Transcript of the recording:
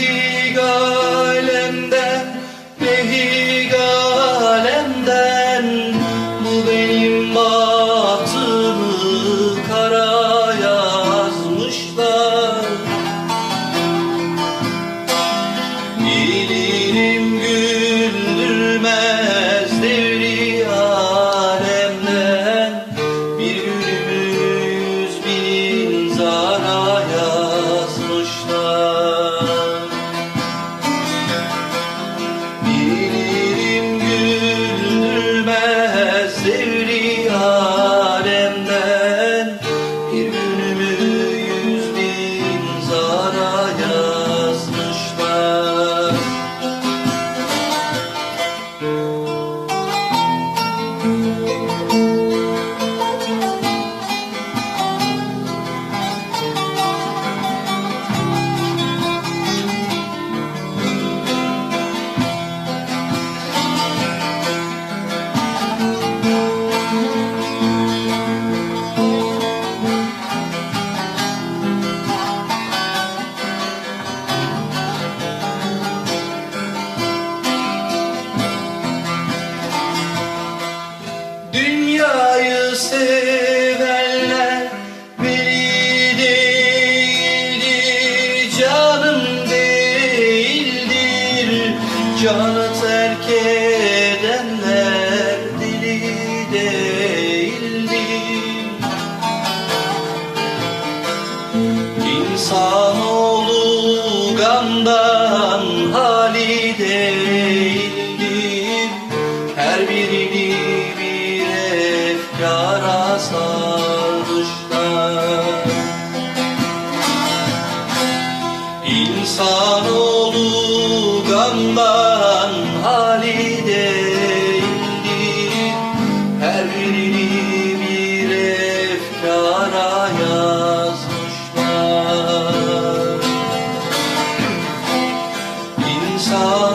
Nehi galemden, nehi galemden Bu benim bahtımı kara yazmışlar. İyilik Música Dünyayı sevenler biri değildir Canım değildir. Canı terk edenler dili değildir. İnsanoğlu gamda sarmışlar İnsanoğlu gamdan hali değildir Her bir efkara yazmışlar. İnsanoğlu